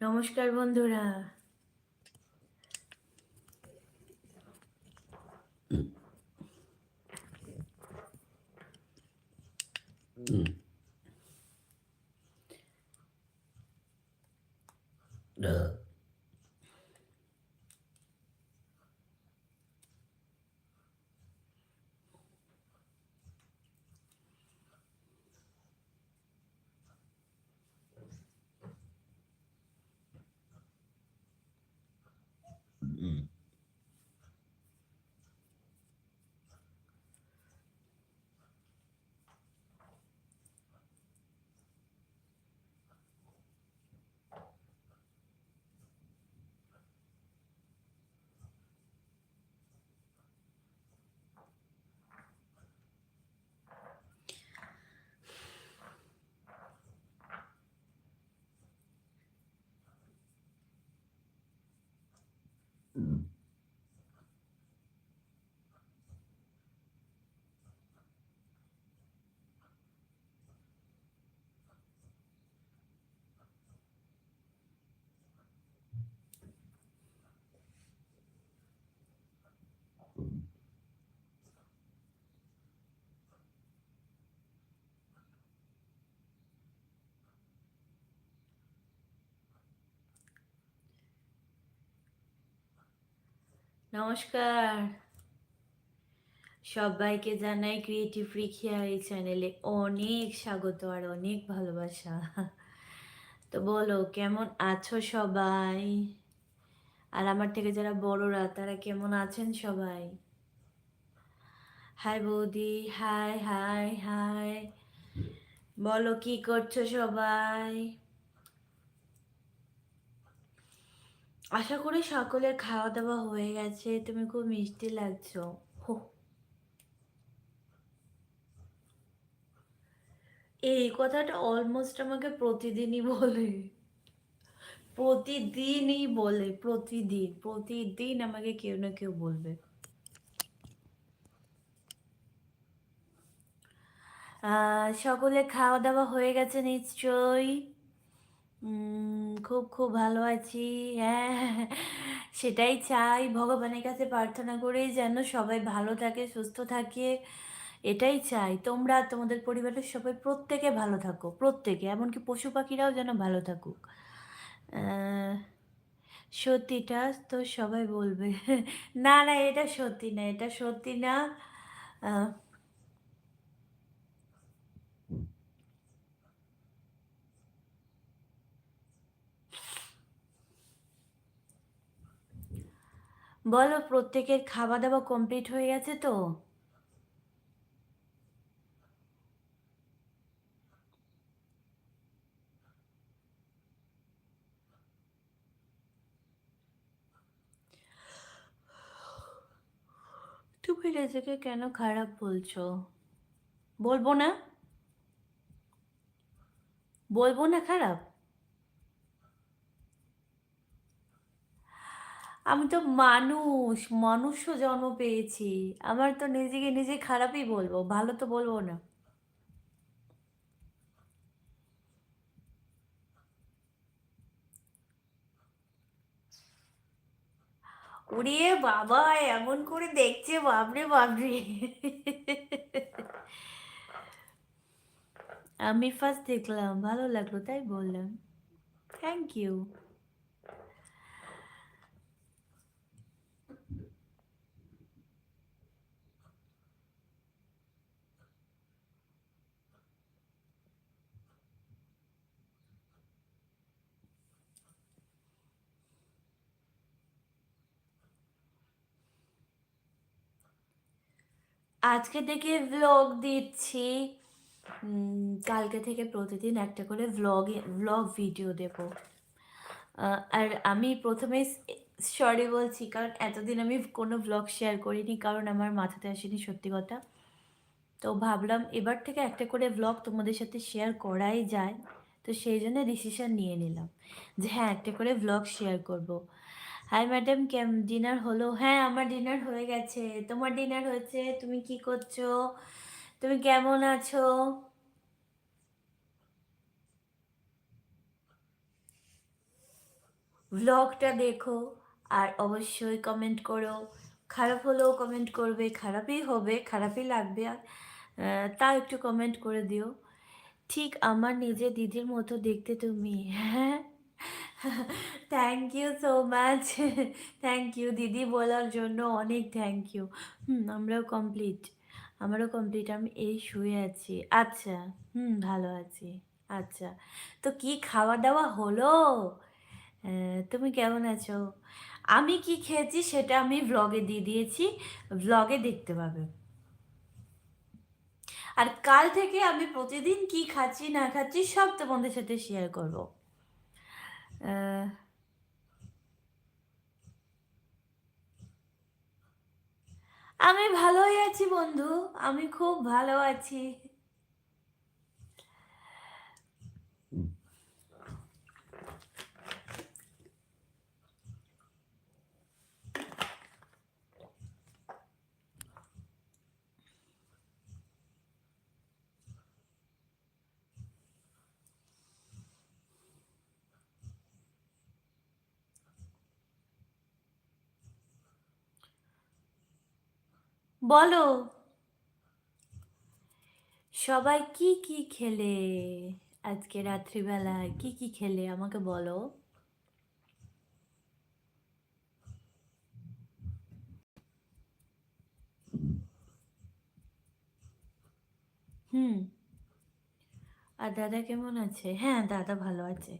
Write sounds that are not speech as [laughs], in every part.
নমস্কার বন্ধুরা। নমস্কার। সবাইকে জানাই ক্রিয়েটিভ রিখিয়া এই চ্যানেলে অনেক স্বাগত আর অনেক ভালোবাসা। তো বলো, কেমন আছো সবাই? আর আমার থেকে যারা বড়রা, তারা কেমন আছেন সবাই? হাই বৌদি হাই হাই হাই বলো, কি করছ সবাই? আশা করি সকলের খাওয়া দাওয়া হয়ে গেছে। তুমি খুব মিষ্টি লাগছো। এই কথাটা অলমোস্ট আমাকে প্রতিদিনই বলে। প্রতিদিনই বলে, প্রতিদিন প্রতিদিন আমাকে কেউ না কেউ বলবে। সকলে খাওয়া দাওয়া হয়ে গেছে নিশ্চয়ই। খুব খুব ভালো আছি। হ্যাঁ সেটাই চাই। ভগবানের কাছে প্রার্থনা করে যেন সবাই ভালো থাকে, সুস্থ থাকে। এটাই চাই। তোমরা তোমাদের পরিবারের সবাই প্রত্যেকে ভালো থাকো, প্রত্যেকে। এমনকি পশু পাখিরাও যেন ভালো থাকুক। সত্যিটা তো সবাই বলবে। না না, এটা সত্যি না, এটা সত্যি না। বলো, প্রত্যেকের খাওয়া দাওয়া কমপ্লিট হয়ে গেছে তো? তুমি নিজেকে কেন খারাপ বলছো? বলব না? বলব না খারাপ? আমি তো মানুষ, মনুষ্য জন্ম পেয়েছি। আমার তো নিজেকে নিজে খারাপই বলব, ভালো তো বলব না। উড়িয়ে বাবা, এমন করে দেখছে বাবরে বাবরে আমি ফার্স্ট দেখলাম, ভালো লাগল তাই বললাম। থ্যাংক ইউ আজকে থেকে ভ্লগ দিচ্ছি। কালকে থেকে প্রতিদিন একটা করে ভ্লগ ভ্লগ ভিডিও দেব। আর আমি প্রথমে সরি বলছি, কারণ এতদিন আমি কোনো ভ্লগ শেয়ার করিনি, কারণ আমার মাথাতে আসেনি সত্যি কথা। তো ভাবলাম এবার থেকে একটা করে ভ্লগ তোমাদের সাথে শেয়ার করাই যায়। তো সেই জন্য ডিসিশন নিয়ে নিলাম যে হ্যাঁ একটা করে ভ্লগ শেয়ার করব। হাই ম্যাডাম কেম ডিনার হলো? হ্যাঁ আমার ডিনার হয়ে গেছে। তোমার ডিনার হয়েছে? তুমি কি করছ? তুমি কেমন আছো? ভ্লগটা দেখো আর অবশ্যই কমেন্ট করো। খারাপ হলেও কমেন্ট করবে খারাপই হবে খারাপই লাগবে। আর আহ, তা একটু কমেন্ট করে দিও। ঠিক আমার নিজের দিদির মতো দেখতে তুমি হ্যাঁ? Thank you so much thank you দিদি বলার জন্য অনেক থ্যাংক ইউ হুম, আমরাও কমপ্লিট আমারও কমপ্লিট আমি এই শুয়ে আছি। আচ্ছা হুম, ভালো আছি। আচ্ছা তো কি খাওয়া দাওয়া হলো তুমি কেমন আছো? আমি কি খেয়েছি সেটা আমি ভ্লগে দিয়ে দিয়েছি। ভ্লগে দেখতে পাবে। আর কাল থেকে আমি প্রতিদিন কি খাচ্ছি না খাচ্ছি সব তোমাদের সাথে শেয়ার করব। আমি ভালোই আছি বন্ধু আমি খুব ভালো আছি। বলো। সবাই কি কি খেলে আজকে রাত্রিবেলায় কি কি খেলে? আমাকে বলো। হুম। আর দাদা কেমন আছে? হ্যাঁ দাদা ভালো আছে।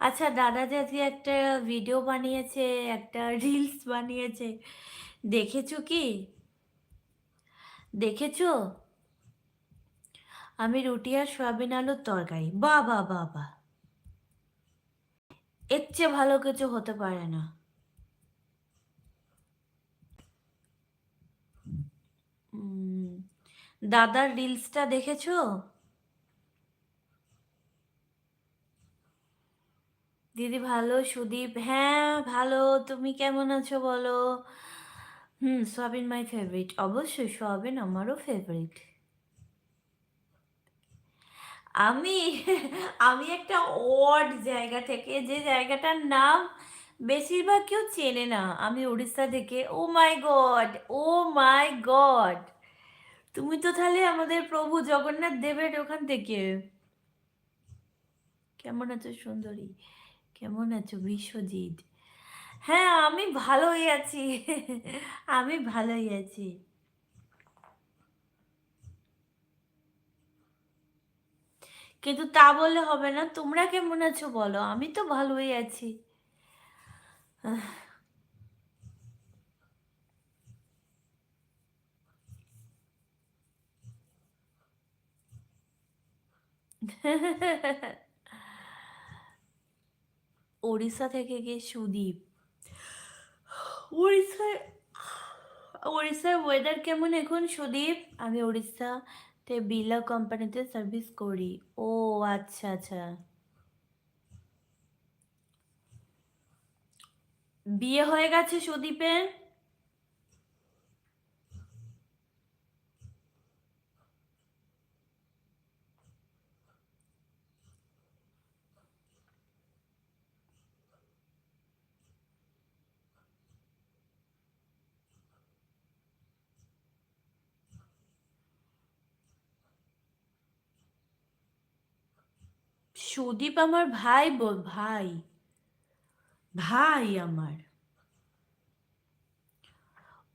আচ্ছা দাদা যে আজকে একটা ভিডিও বানিয়েছে, একটা রিলস বানিয়েছে, দেখেছ কি? দেখেছ? আমি রুটি আর সয়াবিন আলুর তরকারি। বা এর চেয়ে ভালো কিছু হতে পারে না। দাদার রিলসটা দেখেছ? দিদি ভালো, সুদীপ। হ্যাঁ ভালো। তুমি কেমন আছো বলো? হুম। সোয়াবিন মাই ফেভারিট অবশ্যই সোয়াবিন আমারও ফেভারিট আমি আমি একটা অড জায়গা থেকে যে জায়গাটার নাম বেশিরভাগ কেউ চেনে না। আমি উড়িষ্যা থেকে, ও মাই গড, ও মাই গড। তুমি তো তাহলে আমাদের প্রভু জগন্নাথ দেবের ওখান থেকে। কেমন আছো সুন্দরী? কেমন আছো বিশ্বজিৎ? হ্যাঁ আমি ভালোই আছি। আমি ভালোই আছি। কিন্তু তা বললে হবে না। তোমরা কেমন আছো বলো? আমি তো ভালোই আছি। উড়িষ্যা থেকে গিয়ে সুদীপ। উড়িষ্যায় উড়িষ্যার ওয়েদার কেমন এখন সুদীপ? আমি উড়িষ্যাতে বিলা কোম্পানিতে সার্ভিস করি। ও আচ্ছা আচ্ছা। বিয়ে হয়ে গেছে সুদীপের? সুদীপ আমার ভাই ভাই ভাই আমার।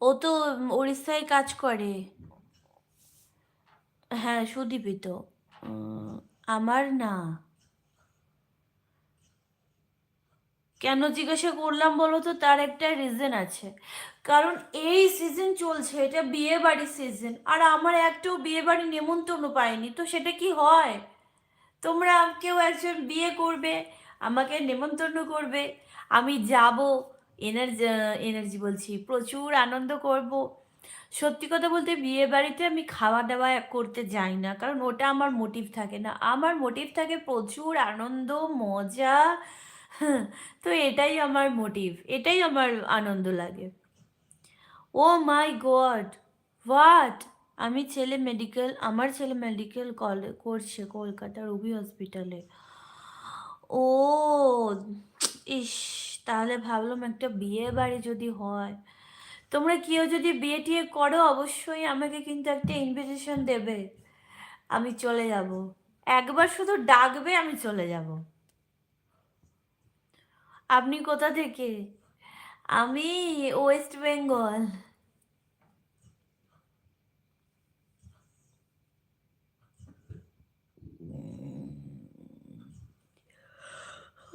ও তো উড়িষ্যায় কাজ করে। হ্যাঁ সুদীপই তো। আমার না। কেন জিজ্ঞাসা করলাম বলো তো? তার একটা রিজন আছে। কারণ এই সিজন চলছে, এটা বিয়ে বাড়ির সিজন আর আমার একটাও বিয়ে বাড়ি নেমন্তন্ন পাইনি তো সেটা কি হয়? তোমরা কেউ একজন বিয়ে করবে আমাকে নেমন্তন্ন করবে আমি যাব এনার্জি এনার্জি বলছি প্রচুর আনন্দ করব। সত্যি কথা বলতে বিয়ে বাড়িতে আমি খাওয়া দাওয়া করতে যাই না কারণ ওটা আমার মোটিভ থাকে না। আমার মোটিভ থাকে প্রচুর আনন্দ মজা হ্যাঁ, তো এটাই আমার মোটিভ এটাই আমার আনন্দ লাগে। ও মাই গড হোয়াট আমি ছেলে মেডিকেল আমার ছেলে মেডিকেল কলে করছে কলকাতার রবি হসপিটালে ও, ইস, তাহলে ভাবলাম একটা বিয়ে বাড়ি যদি হয়। তোমরা কেউ যদি বিয়ে টিয়ে করো, অবশ্যই আমাকে কিন্তু একটা ইনভিটেশন দেবে। আমি চলে যাব। একবার শুধু ডাকবে, আমি চলে যাব। আপনি কোথা থেকে? আমি ওয়েস্ট বেঙ্গল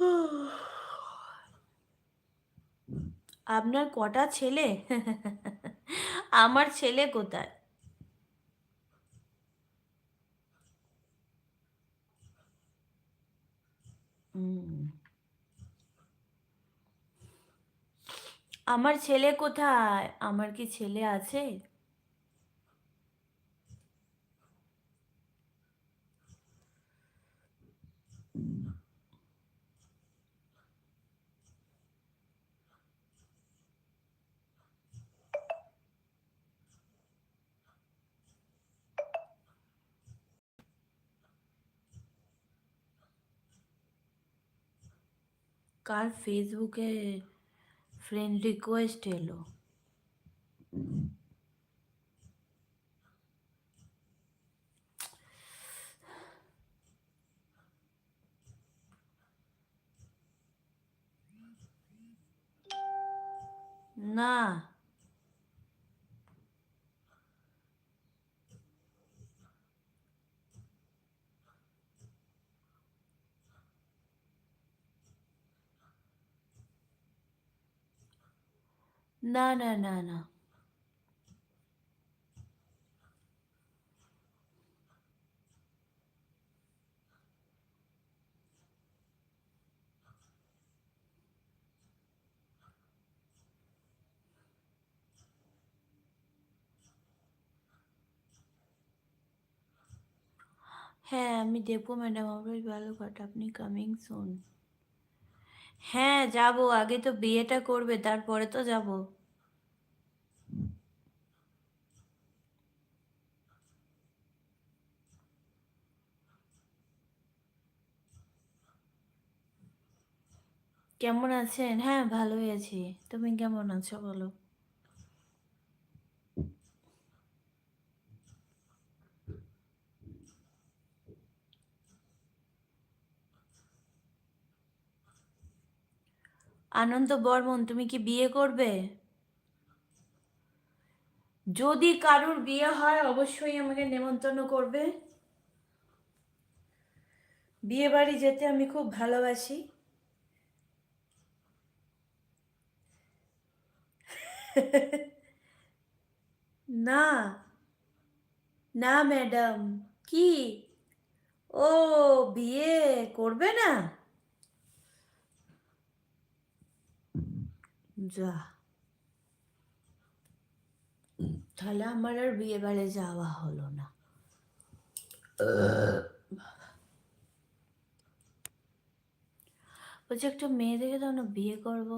[sighs] আপনার কটা ছেলে? [laughs] আমার ছেলে কোথায়। আমার ছেলে কোথায়? আমার কি ছেলে আছে? কার ফেসবুকে ফ্রেন্ড রিকোয়েস্ট এলো? না। না না না না হ্যাঁ আমি দেখব ম্যাডাম আমার বালুঘাট আপনি কামিং সুন হ্যাঁ যাব আগে তো বিয়েটা করবে তারপরে তো যাব কেমন আছেন? হ্যাঁ ভালোই আছি। তুমি কেমন আছো বলো? আনন্দ বর্মন, তুমি কি বিয়ে করবে? যদি কারুর বিয়ে হয়, অবশ্যই আমাকে নেমন্তন্ন করবে। বিয়ে বাড়ি যেতে আমি খুব ভালোবাসি। না না ম্যাডাম কি ও বিয়ে করবে না যা তাহলে আমার আর বিয়ে বাড়ি যাওয়া হলো না বলছি একটা মেয়ে দেখে দাও না বিয়ে করব।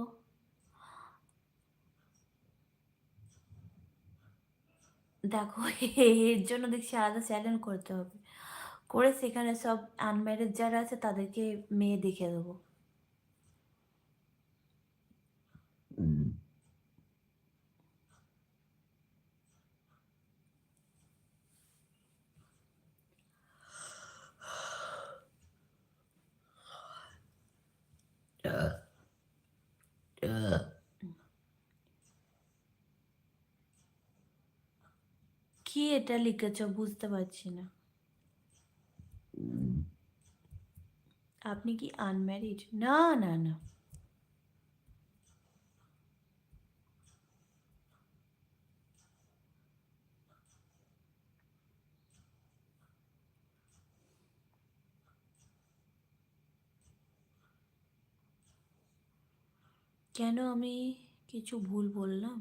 দেখো, এর জন্য দেখছি আলাদা চ্যানেল করতে হবে। করে সেখানে সব আনম্যারিড যারা আছে, তাদেরকে মেয়ে দেখে দেবো। কি এটা লিখেছ, বুঝতে পারছি না। আপনি কি আনম্যারিড না না না। কেন আমি কিছু ভুল বললাম?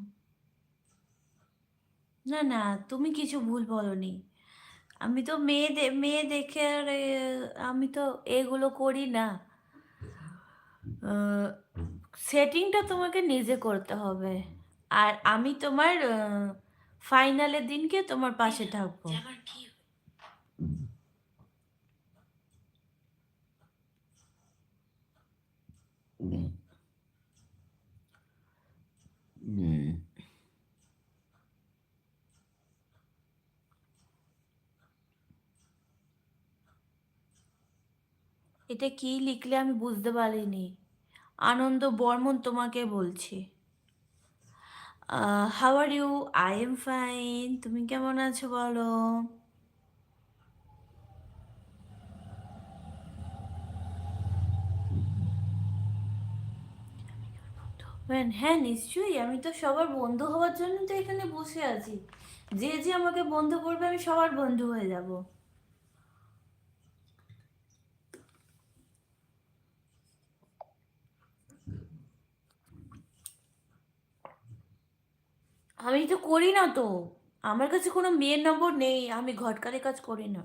না না, তুমি কিছু ভুল বলনি। আমি তো মেয়ে দে- মেয়ে দেখে আর আমি তো এগুলো করি না। সেটিংটা তোমাকে নিজে করতে হবে। আর আমি তোমার ফাইনালের দিনকে তোমার পাশে থাকব। এটা কি লিখলে আমি বুঝতে পারিনি। আনন্দ বর্মন তোমাকে বলছি। How are you I am fine তুমি কেমন আছো বলো? হ্যাঁ নিশ্চয়ই। আমি তো সবার বন্ধু হওয়ার জন্য তো এখানে বসে আছি। যে যে আমাকে বন্ধু করবে, আমি সবার বন্ধু হয়ে যাব। আমি তো করি না তো। আমার কাছে কোনো মেয়ের নম্বর নেই, আমি ঘটকারে কাজ করি না।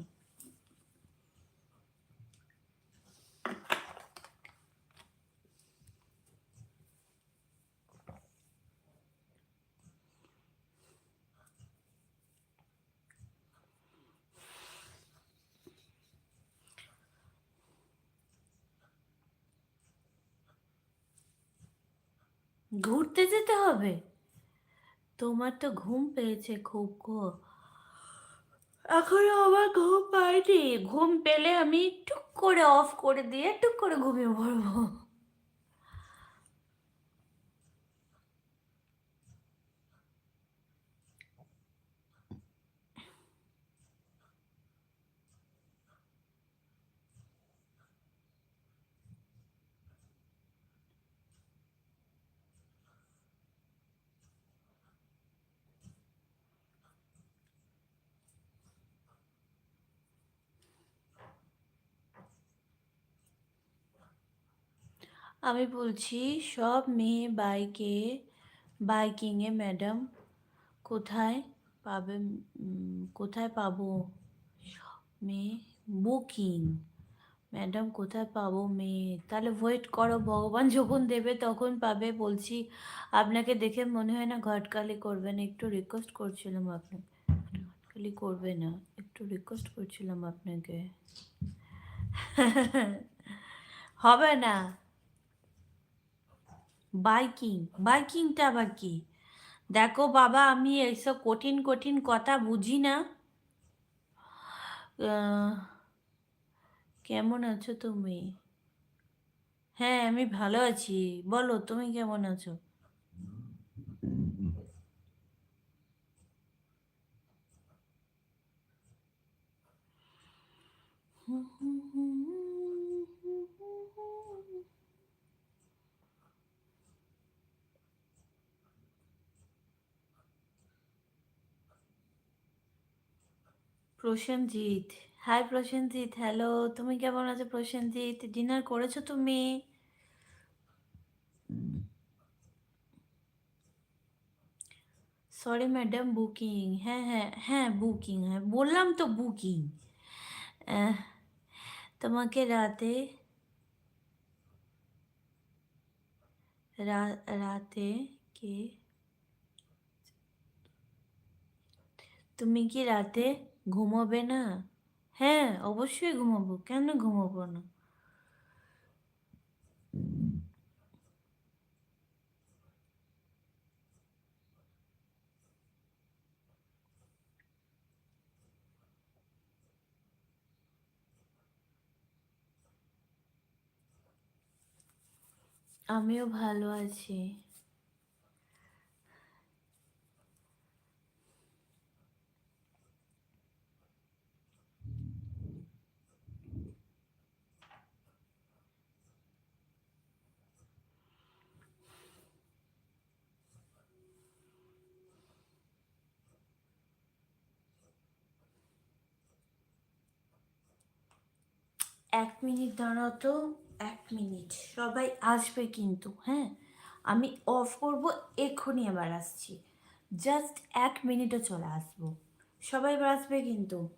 ঘুরতে যেতে হবে? তোমার তো ঘুম পেয়েছে খুব গো। এখনও আমার ঘুম পাইনি ঘুম পেলে আমি টুক করে অফ করে দিয়ে টুক করে ঘুমিয়ে পড়ব। আমি বলছি, সব মেয়ে বাইকে, বাইকিংয়ে, ম্যাডাম, কোথায় পাবে কোথায় পাবো? মেয়ে, বুকিং। ম্যাডাম, কোথায় পাবো মেয়ে? তাহলে ওয়েট করো, ভগবান যখন দেবে তখন পাবে। বলছি, আপনাকে দেখে মনে হয় না ঘটকালি করবেন। একটু রিকোয়েস্ট করছিলাম আপনাকে। ঘটকালি করবে না, একটু রিকোয়েস্ট করছিলাম আপনাকে। [laughs] হবে না। বাইকিং, বাইকিংটা আবার কি? দেখো বাবা, আমি এইসব কঠিন কঠিন কথা বুঝি না। কেমন আছো তুমি? হ্যাঁ আমি ভালো আছি। বলো, তুমি কেমন আছো? প্রসেনজিৎ। হাই প্রসেনজিৎ হ্যালো তুমি কেমন আছো প্রসেনজিৎ? ডিনার করেছ তুমি? সরি ম্যাডাম বুকিং হ্যাঁ হ্যাঁ হ্যাঁ বুকিং হ্যাঁ বললাম তো বুকিং তোমাকে রাতে রাতে কে? তুমি কি রাতে ঘুমোবে না? হ্যাঁ অবশ্যই ঘুমাবো। কেন ঘুমাবো না? আমিও ভালো আছি। এক মিনিট দাঁড়াও তো, এক মিনিট। সবাই আসবে কিন্তু হ্যাঁ? আমি অফ করব, এক্ষুনি আবার আসছি। জাস্ট এক মিনিটে চলে আসব। সবাই এবার আসবে কিন্তু।